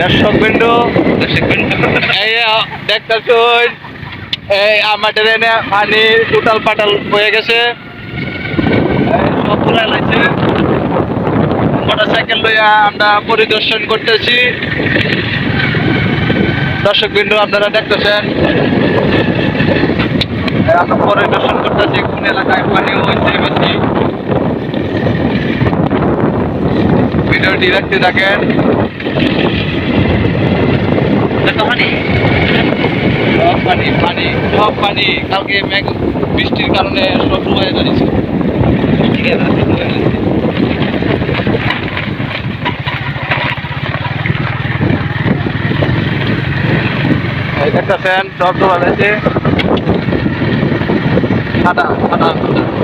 দর্শক বিন্দু। এই দেখতেছুন এই আমাদের এনে পানি টোটাল পাটাল হয়ে গেছে। সব পুরাই লাগছে মোটর সাইকেল লইয়া আমরা পরিদর্শন করতেছি। দর্শক বিন্দু আপনারা দেখতেছেন। আমরা পরিদর্শন করতেছি কোন এলাকায় পানি হয়েছে বেশি। ভিডিওটি দেখতে থাকেন পানি সব পানি। কালকে মেঘ, বৃষ্টির কারণে সব ডুবে দাঁড়িয়েছে এই দেখতেছেন, সব যাচ্ছে সাদা সাদা সাদা।